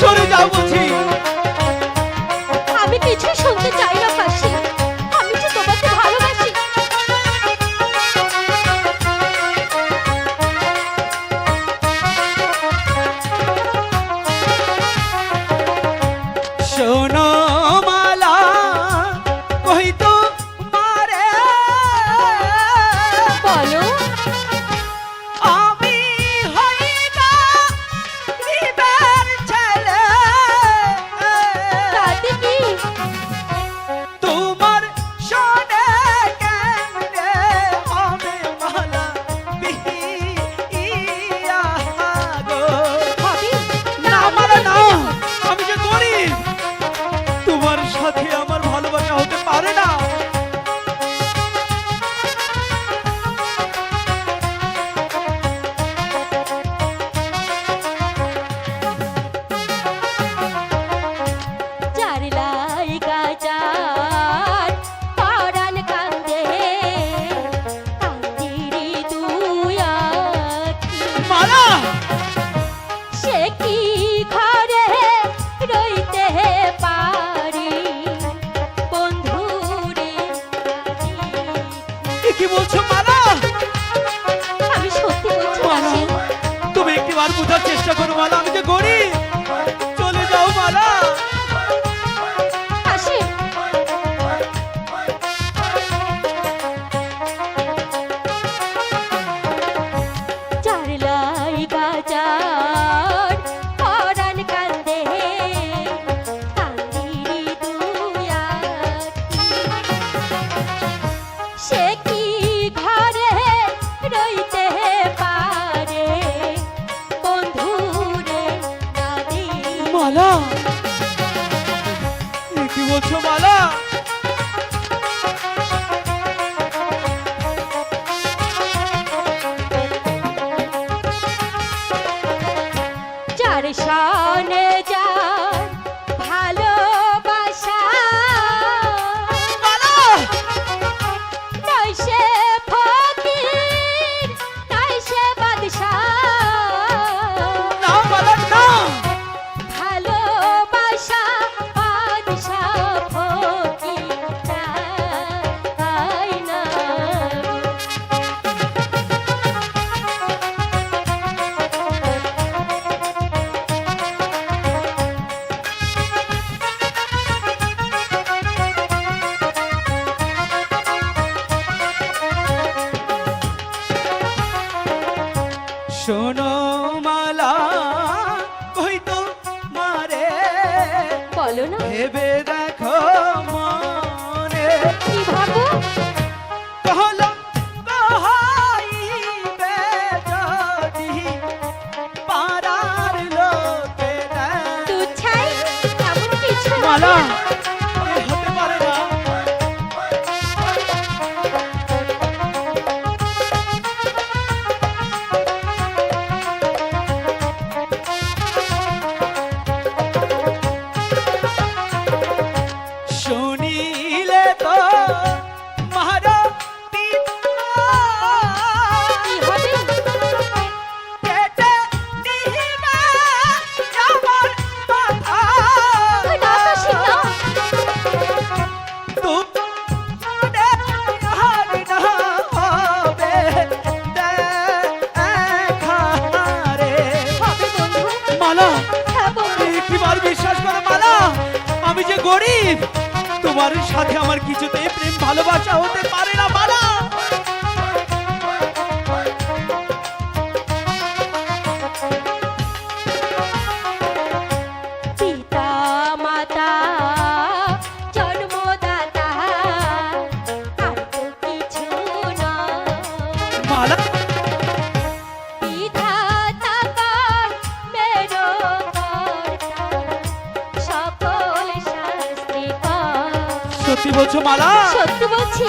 সরে যাও বলছি মালা আমি সত্যি বলছি তুমি একটিবার বোঝার চেষ্টা করো মালা আমি যে গরিব। বলছো মালা? চার শোনো মালা কই তো মারে। বলো না। ভেবে দেখো মনে। কি ভাবো? কহলো কহাইবে পারার লোকে তুই কেমন কিছু? মালা। প্রদীপ তোমার সাথে আমার কিছুতে প্রেম ভালোবাসা হতে পারে না বাবা মালা সত্যি বলছো মালা? সত্যি বলছি।